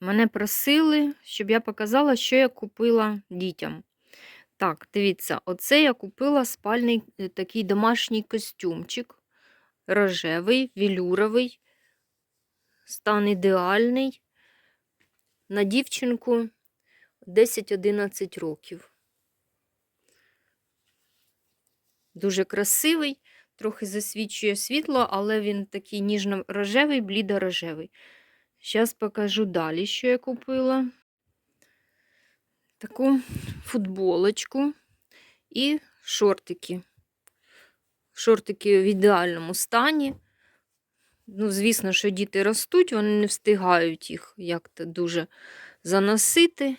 Мене просили, щоб я показала, що я купила дітям. Так, дивіться, оце я купила спальний е, такий домашній костюмчик. Рожевий, вілюровий, стан ідеальний. На дівчинку 10-11 років. Дуже красивий, трохи засвічує світло, але він такий ніжно-рожевий, блідо-рожевий. Зараз покажу далі, що я купила. Таку футболочку і шортики. Шортики в ідеальному стані. Ну, звісно, що діти ростуть, вони не встигають їх як-то дуже заносити.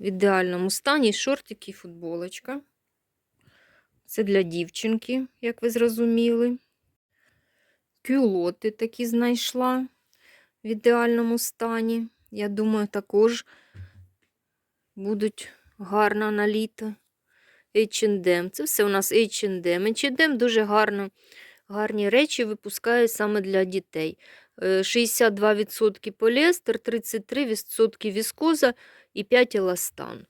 В ідеальному стані шортики і футболочка. Це для дівчинки, як ви зрозуміли. Кюлоти такі знайшла в ідеальному стані. Я думаю, також будуть гарно на літо. H&M. Це все у нас H&M. H&M дуже гарно, гарні речі випускає саме для дітей. Е, 62% поліестер, 33% віскоза і 5 еластан.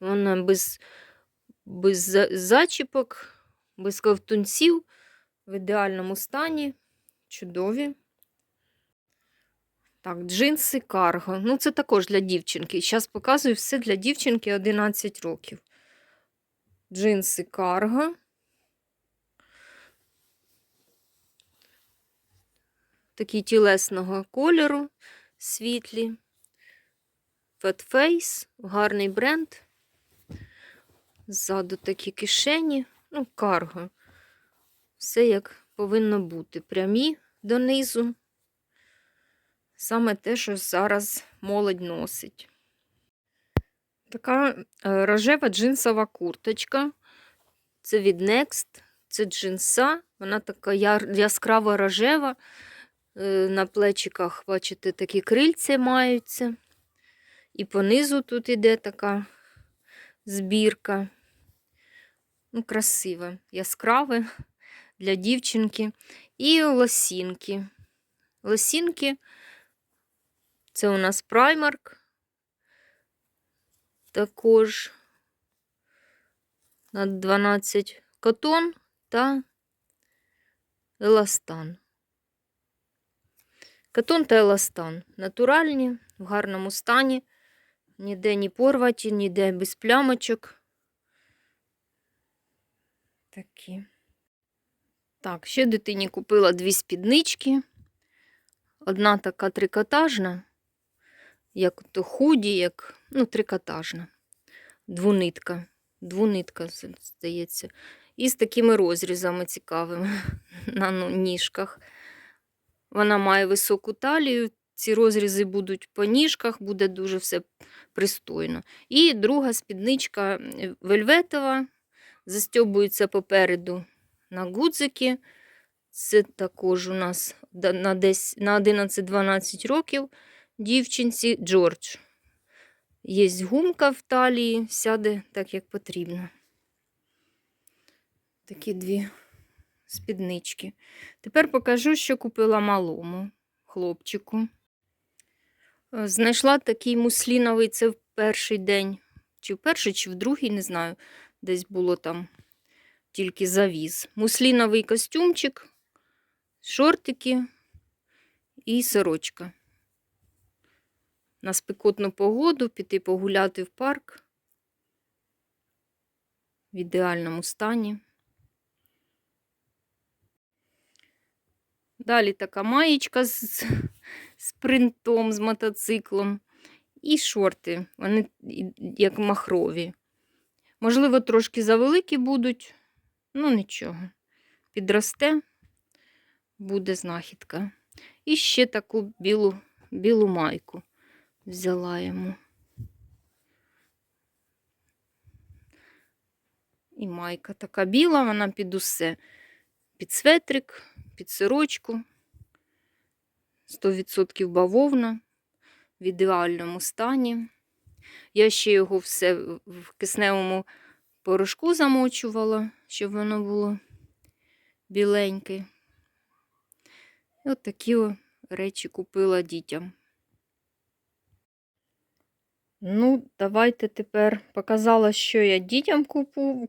Вона без, без зачіпок, без ковтунців, в ідеальному стані. Чудові. Так, джинси карго. Ну, це також для дівчинки. Зараз показую все для дівчинки 11 років. Джинси карго. Такі тілесного кольору, світлі. Fat Face, гарний бренд. Ззаду такі кишені, ну, карго. Все як повинно бути. Прямі донизу. Саме те, що зараз молодь носить. Така е, рожева джинсова курточка. Це від Next, це джинса. Вона така яскраво рожева. Е, На плечиках, бачите, такі крильці маються. І понизу тут іде така збірка. Ну, красиве, яскраве для дівчинки. І лосінки. Лосінки це у нас праймарк. Також на 12 котон та еластан. Катон та еластан натуральні, в гарному стані, ніде не порваті, ніде без плямочок. Такі. Так, ще дитині купила дві спіднички. Одна така трикотажна, як худі, як ну, трикотажна. Двунитка. Двунитка, здається. І з такими розрізами цікавими на ну, ніжках. Вона має високу талію. Ці розрізи будуть по ніжках, буде дуже все пристойно. І друга спідничка е, вельветова, застьобується попереду на гудзики. Це також у нас на 11-12 років дівчинці Джордж. Є гумка в талії, сяде так, як потрібно. Такі дві спіднички. Тепер покажу, що купила малому хлопчику. Е, Знайшла такий мусліновий, це в перший день, чи в перший, чи в другий, не знаю. Десь було там тільки завіз. Мусліновий костюмчик, шортики і сорочка. На спекотну погоду піти погуляти в парк в ідеальному стані. Далі така маєчка з, з принтом, з мотоциклом. І шорти, вони як махрові. Можливо, трошки завеликі будуть, ну нічого. Підросте, буде знахідка. І ще таку білу, білу майку взяла йому. І майка така біла, вона під усе. Під светрик, під сорочку. 100% бавовна в ідеальному стані. Я ще його все в кисневому порошку замочувала, щоб воно було біленьке. І от такі речі купила дітям. Ну, давайте тепер показала, що я дітям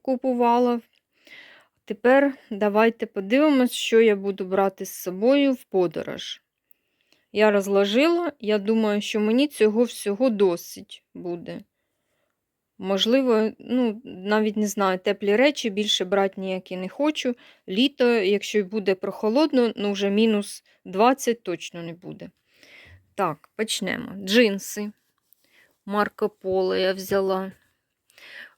купувала. Тепер давайте подивимось, що я буду брати з собою в подорож. Я розложила, я думаю, що мені цього всього досить буде. Можливо, ну, навіть не знаю, теплі речі більше брати ніякі не хочу. Літо, якщо буде прохолодно, ну вже мінус 20 точно не буде. Так, почнемо. Джинси. Марко Поло я взяла.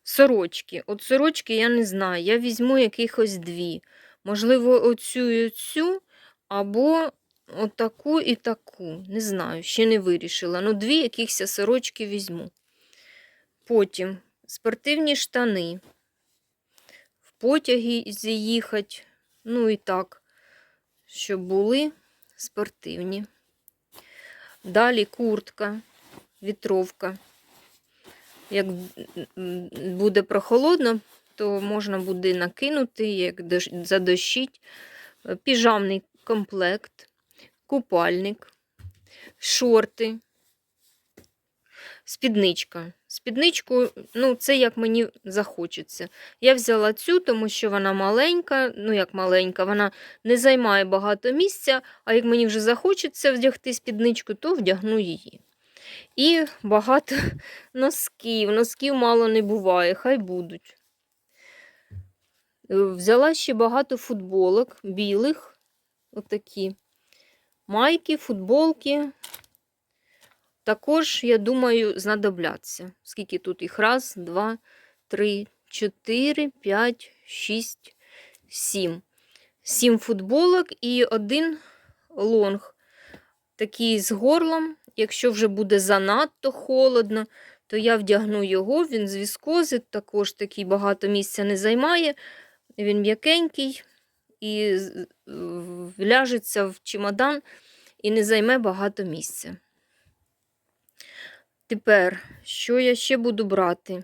Сорочки. От сорочки я не знаю. Я візьму якихось дві. Можливо, оцю і оцю, або отаку і таку. Не знаю, ще не вирішила. Ну, дві якихось сорочки візьму. Потім спортивні штани. В потягі з'їхати. Ну і так, щоб були спортивні. Далі куртка, вітровка. Як буде прохолодно, то можна буде накинути, як дощ- задощить. Е, Піжамний комплект, купальник, шорти, спідничка. Спідничку, ну, це як мені захочеться. Я взяла цю, тому що вона маленька, ну як маленька, вона не займає багато місця, а як мені вже захочеться вдягти спідничку, то вдягну її. І багато носків. Носків мало не буває, хай будуть. Е, Взяла ще багато футболок білих, отакі. Майки, футболки. Також, я думаю, знадобляться. Скільки тут їх? Раз, два, три, чотири, п'ять, шість, сім. Сім футболок і один лонг. Такий з горлом. Якщо вже буде занадто холодно, то я вдягну його, він з віскози, також такий багато місця не займає. Він м'якенький і вляжеться в чемодан і не займе багато місця. Тепер, що я ще буду брати?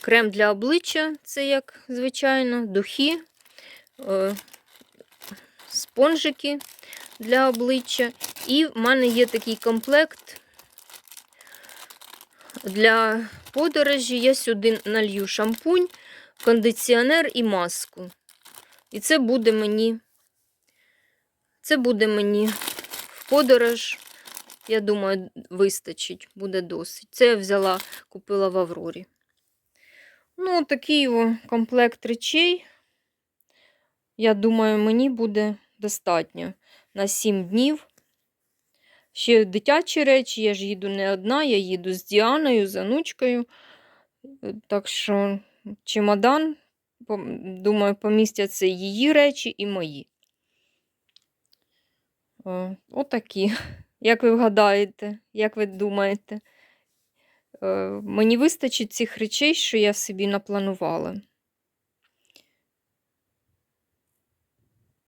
Крем для обличчя, це як звичайно, духи, е, спонжики для обличчя. І в мене є такий комплект для подорожі. Я сюди налью шампунь, кондиціонер і маску. І це буде мені, це буде мені в подорож. Я думаю, вистачить, буде досить. Це я взяла, купила в Аврорі. Ну, такий комплект речей. Я думаю, мені буде достатньо на 7 днів. Ще дитячі речі, я ж їду не одна, я їду з Діаною, з онучкою. Е, Так що чемодан, думаю, помістяться її речі і мої. Е, Отакі. Як ви вгадаєте, як ви думаєте? Е, Мені вистачить цих речей, що я собі напланувала.